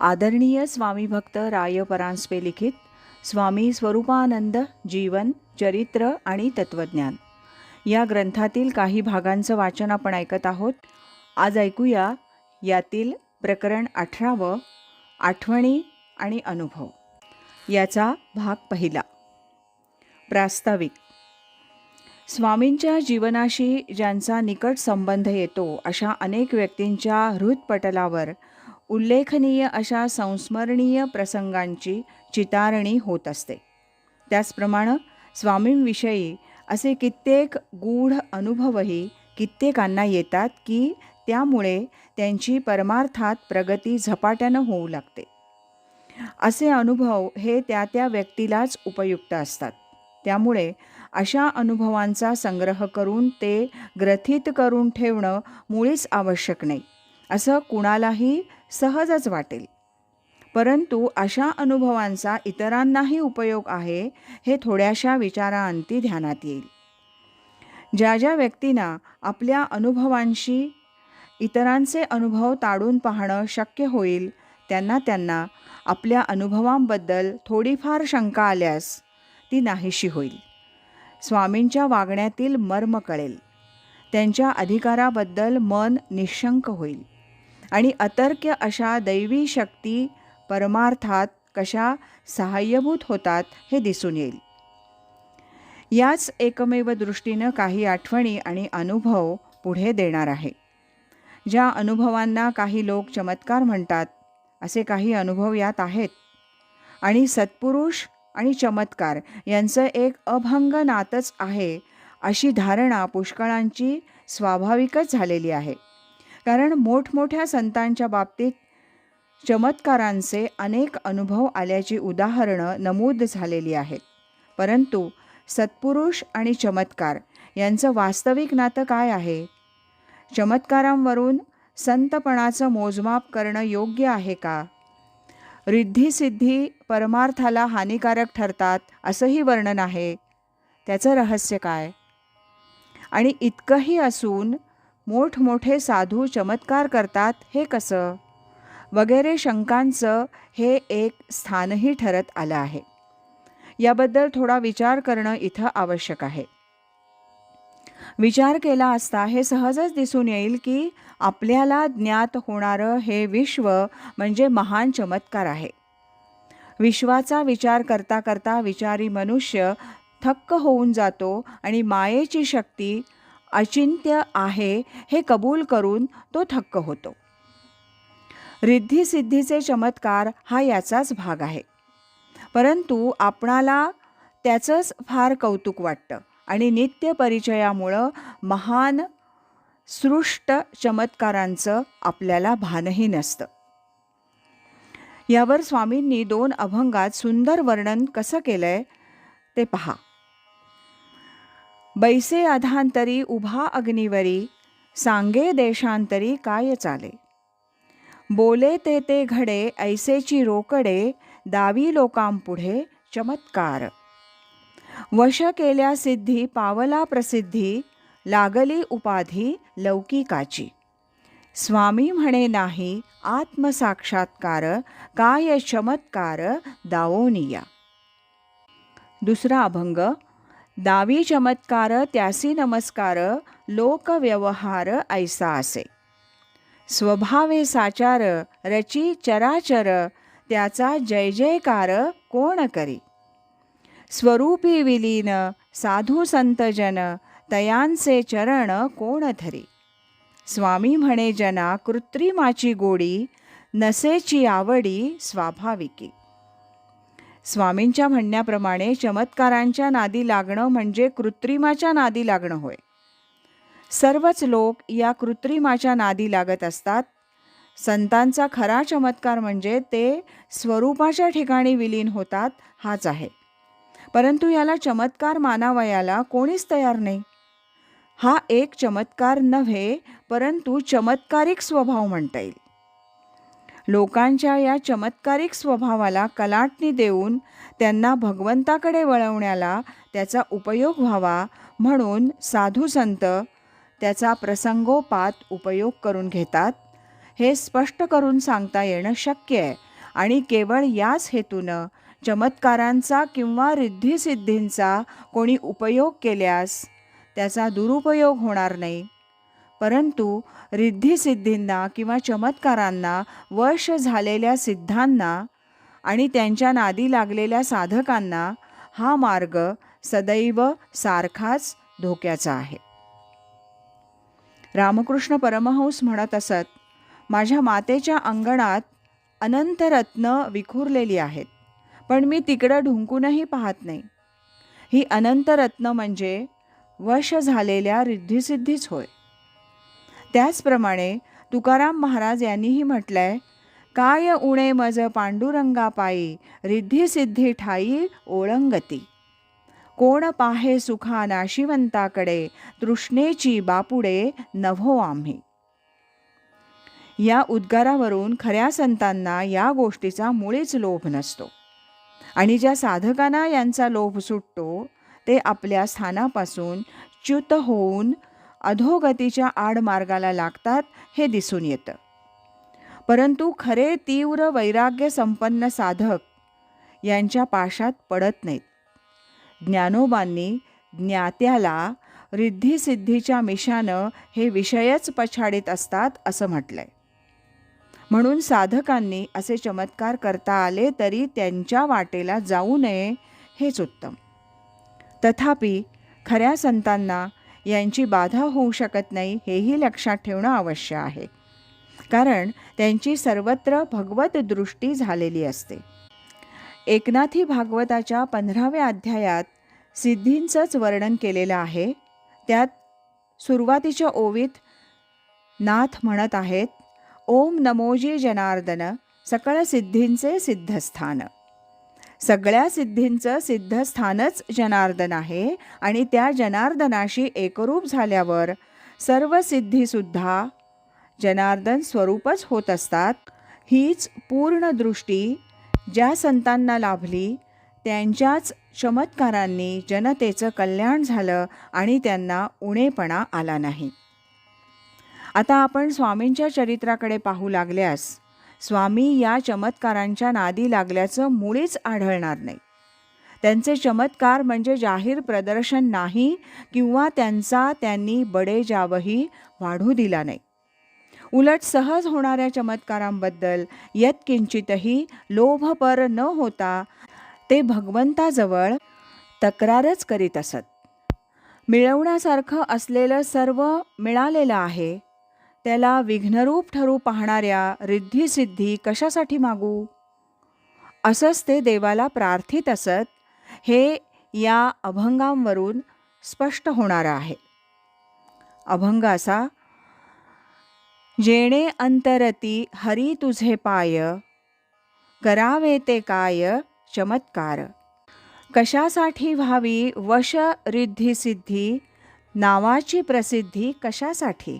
आदरणीय स्वामी भक्त राय परांजपे लिखित स्वामी स्वरूपानंद जीवन चरित्र आणि तत्वज्ञान. या ग्रंथातील काही भागांचं वाचन आपण ऐकत आहोत. आज ऐकूया यातील प्रकरण अठरावं आठवणी आणि अनुभव. याचा भाग पहिला. प्रास्ताविक. स्वामींच्या जीवनाशी ज्यांचा निकट संबंध येतो अशा अनेक व्यक्तींच्या हृदपटलावर उल्लेखनीय अशा संस्मरणीय प्रसंगांची चितारणी होत असते. त्याचप्रमाणे स्वामींविषयी असे कित्येक गूढ अनुभवही कित्येकांना येतात की त्यामुळे त्यांची परमार्थात प्रगती झपाट्यानं होऊ लागते. असे अनुभव हे त्या त्या व्यक्तीलाच उपयुक्त असतात. त्यामुळे अशा अनुभवांचा संग्रह करून ते ग्रथित करून ठेवणं मुळीच आवश्यक नाही. असं कुणालाही सहजच वाटेल. परंतु अशा अनुभवांचा इतरांनाही उपयोग आहे हे थोड्याशा विचाराअंती ध्यानात येईल. ज्या ज्या व्यक्तींना आपल्या अनुभवांशी इतरांचे अनुभव ताडून पाहणं शक्य होईल त्यांना त्यांना आपल्या अनुभवांबद्दल थोडीफार शंका आल्यास ती नाहीशी होईल. स्वामींच्या वागण्यातील मर्म कळेल. त्यांच्या अधिकाराबद्दल मन निशंक होईल. आणि अतर्क्य अशा दैवी शक्ती परमार्थात कशा सहाय्यभूत होतात हे दिसून येईल. याच एकमेव दृष्टीनं काही आठवणी आणि अनुभव पुढे देणार आहे. ज्या अनुभवांना काही लोक चमत्कार म्हणतात असे काही अनुभव यात आहेत. आणि सत्पुरुष आणि चमत्कार यांचं एक अभंग नातच आहे अशी धारणा पुष्कळांची स्वाभाविकच झालेली आहे. कारण मोठमोठ्या संतांच्या बाबतीत चमत्कारांचे अनेक अनुभव आल्याची उदाहरणं नमूद झालेली आहेत. परंतु सत्पुरुष आणि चमत्कार यांचं वास्तविक नातं काय आहे? चमत्कारांवरून संतपणाचं मोजमाप करणं योग्य आहे का? रिद्धिसिद्धी परमार्थाला हानिकारक ठरतात असंही वर्णन आहे. त्याचं रहस्य काय? आणि इतकंही असून मोठमोठे साधू चमत्कार करतात हे कसं? वगैरे शंकांचं हे एक स्थानही ठरत आलं आहे. याबद्दल थोडा विचार करणं इथं आवश्यक आहे. विचार केला असता हे सहजच दिसून येईल की आपल्याला ज्ञात होणारं हे विश्व म्हणजे महान चमत्कार आहे. विश्वाचा विचार करता करता विचारी मनुष्य थक्क होऊन जातो आणि मायेची शक्ती अचिंत्य आहे हे कबूल करून तो थक्क होतो. रिद्धिसिद्धीचे चमत्कार हा याचाच भाग आहे. परंतु आपणाला त्याचंच फार कौतुक वाटतं आणि नित्य परिचयामुळं महान सृष्ट चमत्कारांचं आपल्याला भानही नसतं. यावर स्वामींनी दोन अभंगात सुंदर वर्णन कसं केलं आहे ते पहा. बैसे अधांतरी उभा अग्निवरी सांगे देशांतरी काय चाले? बोले ते ते घडे ऐसेची रोकडे दावी लोकांपुढे चमत्कार. वश केल्या सिद्धी पावला प्रसिद्धी लागली उपाधी लौकिकाची. स्वामी म्हणे नाही आत्मसाक्षात्कार काय चमत्कार दावोनिया. दुसरा अभंग दावी चमत्कार त्यासी नमस्कार लोकव्यवहार ऐसा असे. स्वभावे साचार रची चराचर त्याचा जय जयकार कोण करी? स्वरूपी विलीन साधू संतजन तयांचे चरण कोण धरी? स्वामी म्हणे जना कृत्रिमाची गोडी नसेची आवडी स्वाभाविकी. स्वामींच्या म्हणण्याप्रमाणे चमत्कारांच्या नादी लागणं म्हणजे कृत्रिमाच्या नादी लागणं होय. सर्वच लोक या कृत्रिमाच्या नादी लागत असतात. संतांचा खरा चमत्कार म्हणजे ते स्वरूपाच्या ठिकाणी विलीन होतात हाच आहे. परंतु याला चमत्कार मानावयाला कोणीच तयार नाही. हा एक चमत्कार नव्हे परंतु चमत्कारिक स्वभाव म्हणता येईल. लोकांच्या या चमत्कारिक स्वभावाला कलाटणी देऊन त्यांना भगवंताकडे वळवण्याला त्याचा उपयोग व्हावा म्हणून साधू संत त्याचा प्रसंगोपात उपयोग करून घेतात. हे स्पष्ट करून सांगता येणं शक्य आहे आणि केवळ याच हेतूनं चमत्कारांचा किंवा रिद्धिसिद्धींचा कोणी उपयोग केल्यास त्याचा दुरुपयोग होणार नाही. परंतु रिद्धिसिद्धींना किंवा चमत्कारांना वश झालेल्या सिद्धांना आणि त्यांच्या नादी लागलेल्या साधकांना हा मार्ग सदैव सारखाच धोक्याचा आहे. रामकृष्ण परमहंस म्हणत असत माझ्या मातेच्या अंगणात अनंत रत्न विखुरलेली आहेत पण मी तिकडं ढुंकूनही पाहत नाही. ही अनंत रत्न म्हणजे वश झालेल्या रिद्धिसिद्धीच होय. त्याचप्रमाणे तुकाराम महाराज यांनीही म्हटलंय काय उणे मज पांडुरंगा पायी रिद्धिसिद्धी ठाई ओळंगती. कोण पाहे सुखा नाशिवंताकडे तृष्णेची बापुडे नभो आम्ही. या उद्गारावरून खऱ्या संतांना या गोष्टीचा मुळीच लोभ नसतो. आणि ज्या साधकांना यांचा लोभ सुटतो ते आपल्या स्थानापासून च्युत होऊन अधोगतीच्या आडमार्गाला लागतात हे दिसून येतं. परंतु खरे तीव्र वैराग्य संपन्न साधक यांच्या पाशात पडत नाहीत. ज्ञानोबांनी ज्ञात्याला रिद्धिसिद्धीच्या मिशानं हे विषयच पछाडीत असतात असं म्हटलंय. म्हणून साधकांनी असे चमत्कार करता आले तरी त्यांच्या वाटेला जाऊ नये हेच उत्तम. तथापि खऱ्या संतांना यांची बाधा होऊ शकत नाही हेही लक्षात ठेवणं आवश्यक आहे. कारण त्यांची सर्वत्र भगवत दृष्टी झालेली असते. एकनाथी भागवताच्या पंधराव्या अध्यायात सिद्धींचंच वर्णन केलेलं आहे. त्यात सुरुवातीच्या ओवीत नाथ म्हणत आहेत ओम नमोजी जनार्दन सकळ सिद्धींचे सिद्धस्थान. सगळ्या सिद्धींचं सिद्धस्थानच जनार्दन आहे आणि त्या जनार्दनाशी एकरूप झाल्यावर सर्व सिद्धीसुद्धा जनार्दन स्वरूपच होत असतात. हीच पूर्ण दृष्टी ज्या संतांना लाभली त्यांच्याच चमत्कारांनी जनतेचं कल्याण झालं आणि त्यांना उणेपणा आला नाही. आता आपण स्वामींच्या चरित्राकडे पाहू लागल्यास स्वामी या चमत्कारांच्या नादी लागल्याचं मुळीच आढळणार नाही. त्यांचे चमत्कार म्हणजे जाहीर प्रदर्शन नाही किंवा त्यांचा त्यांनी बडेजावही वाढू दिला नाही. उलट सहज होणाऱ्या चमत्कारांबद्दल यत्किंचितही लोभपर न होता ते भगवंताजवळ तक्रारच करीत असत. मिळवण्यासारखं असलेलं सर्व मिळालेलं आहे त्याला विघ्नरूप ठरू पाहणाऱ्या रिद्धिसिद्धी कशासाठी मागू? असंच ते देवाला प्रार्थित असत हे या अभंगांवरून स्पष्ट होणारं आहे. अभंग असा जेणे अंतरती हरी तुझे पाय करावे ते काय चमत्कार. कशासाठी व्हावी वश रिद्धी सिद्धी नावाची प्रसिद्धी कशासाठी?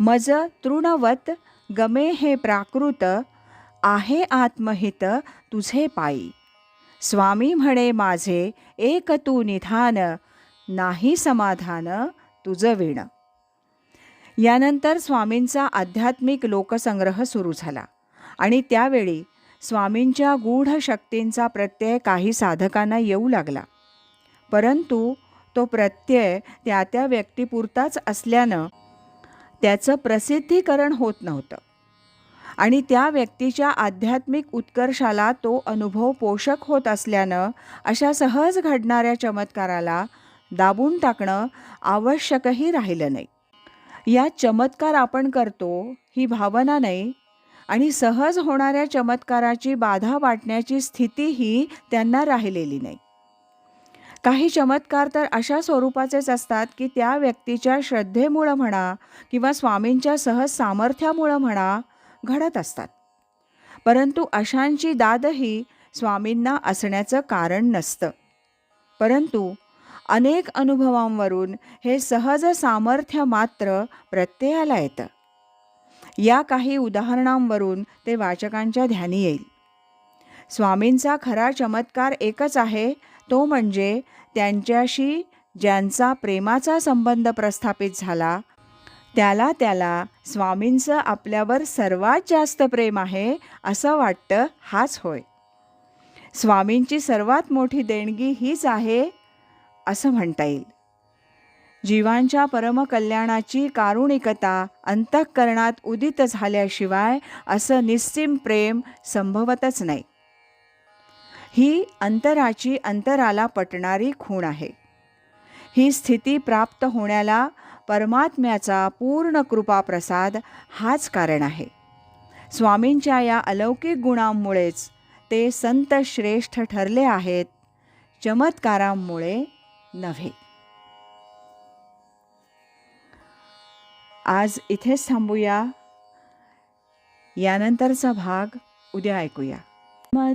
मज तृणवत गमे हे प्राकृत आहे आत्महित तुझे पायी. स्वामी म्हणे माझे एक तू निधान नाही समाधान तुझं विण. यानंतर स्वामींचा आध्यात्मिक लोकसंग्रह सुरू झाला आणि त्यावेळी स्वामींच्या गूढ शक्तींचा प्रत्यय काही साधकांना येऊ लागला. परंतु तो प्रत्यय त्या त्या व्यक्तीपुरताच असल्यानं त्याचं प्रसिद्धीकरण होत नव्हतं. आणि त्या व्यक्तीच्या आध्यात्मिक उत्कर्षाला तो अनुभव पोषक होत असल्यानं अशा सहज घडणाऱ्या चमत्काराला दाबून टाकणं आवश्यकही राहिलं नाही. या चमत्कार आपण करतो ही भावना नाही आणि सहज होणाऱ्या चमत्काराची बाधा वाटण्याची स्थितीही त्यांना राहिलेली नाही. काही चमत्कार तर अशा स्वरूपाचेच असतात की त्या व्यक्तीच्या श्रद्धेमुळं म्हणा किंवा स्वामींच्या सहज सामर्थ्यामुळं म्हणा घडत असतात. परंतु अशांची दादही स्वामींना असण्याचं कारण नसतं. परंतु अनेक अनुभवांवरून हे सहज सामर्थ्य मात्र प्रत्ययाला येतं. या काही उदाहरणांवरून ते वाचकांच्या ध्यानी येईल. स्वामींचा खरा चमत्कार एकच आहे तो म्हणजे त्यांच्याशी ज्यांचा प्रेमाचा संबंध प्रस्थापित झाला त्याला त्याला स्वामींचं आपल्यावर सर्वात जास्त प्रेम आहे असं वाटतं हाच होय. स्वामींची सर्वात मोठी देणगी हीच आहे असं म्हणता येईल. जीवांच्या परमकल्याणाची कारुणिकता अंतःकरणात उदित झाल्याशिवाय असं निस्सीम प्रेम संभवतच नाही. ही अंतराची अंतराला पटणारी खूण आहे. ही स्थिती प्राप्त होण्याला परमात्म्याचा पूर्ण कृपाप्रसाद हाच कारण आहे. स्वामींच्या या अलौकिक गुणांमुळेच ते संत श्रेष्ठ ठरले आहेत चमत्कारांमुळे नव्हे. आज इथेच थांबूया. यानंतरचा भाग उद्या ऐकूया. मत